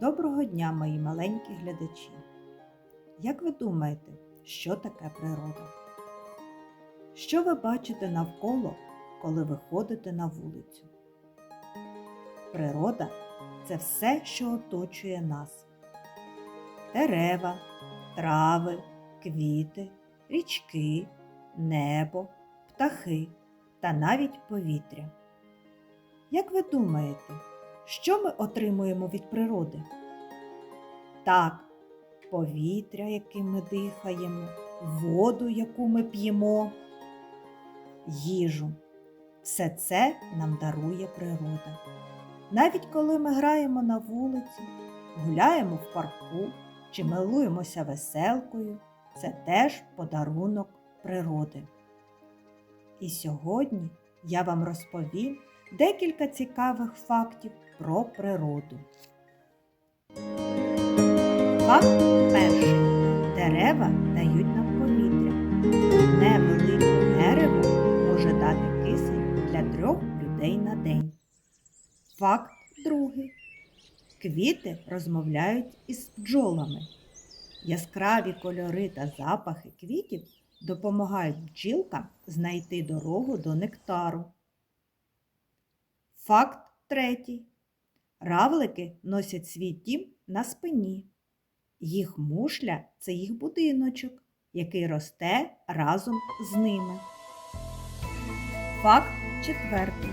Доброго дня, мої маленькі глядачі! Як ви думаєте, що таке природа? Що ви бачите навколо, коли виходите на вулицю? Природа це все, що оточує нас. Дерева, трави, квіти, річки, небо, птахи та навіть повітря. Як ви думаєте, що ми отримуємо від природи? Так, повітря, яким ми дихаємо, воду, яку ми п'ємо, їжу. Все це нам дарує природа. Навіть коли ми граємо на вулиці, гуляємо в парку чи милуємося веселкою, це теж подарунок природи. І сьогодні я вам розповім декілька цікавих фактів про природу. Факт перший. Дерева дають нам повітря. Одне велике дерево може дати кисень для трьох людей на день. Факт другий. Квіти розмовляють із бджолами. Яскраві кольори та запахи квітів допомагають бджілкам знайти дорогу до нектару. Факт третій. Равлики носять свій дім на спині. Їх мушля це їх будиночок, який росте разом з ними. Факт четвертий.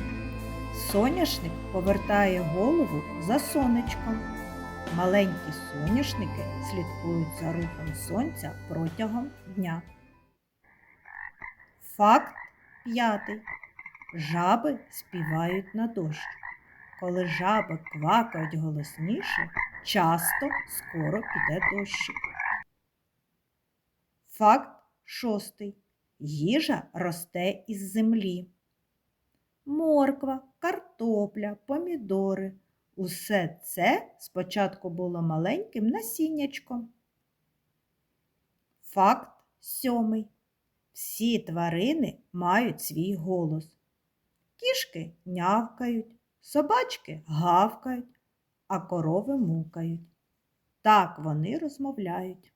Соняшник повертає голову за сонечком. Маленькі соняшники слідкують за рухом сонця протягом дня. Факт п'ятий. Жаби співають на дощ. Коли жаби квакають голосніше, часто скоро піде дощик. Факт шостий. Їжа росте із землі. Морква, картопля, помідори. Усе це спочатку було маленьким насіннячком. Факт сьомий. Всі тварини мають свій голос. Кішки нявкають, собачки гавкають, а корови мукають. Так вони розмовляють.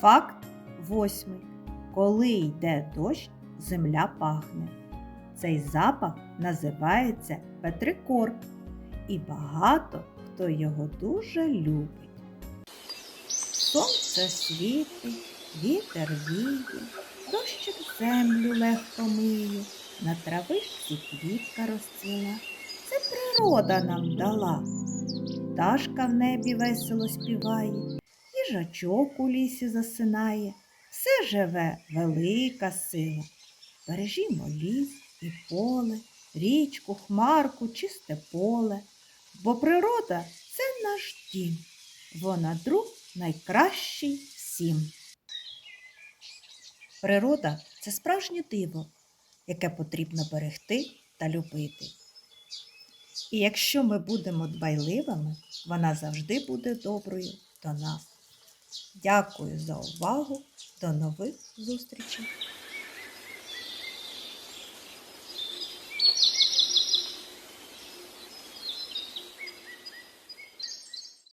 Факт восьмий. Коли йде дощ, земля пахне. Цей запах називається петрикор, і багато хто його дуже любить. Сонце світить, вітер віє, дощик землю легко миє, на травичці квітка розцвіла. Природа нам дала. Пташка в небі весело співає, їжачок у лісі засинає. Все живе велика сила. Бережімо ліс і поле, річку, хмарку, чисте поле, бо природа це наш дім, вона друг найкращий всім. Природа це справжнє диво, яке потрібно берегти та любити. І якщо ми будемо дбайливими, вона завжди буде доброю до нас. Дякую за увагу. До нових зустрічей!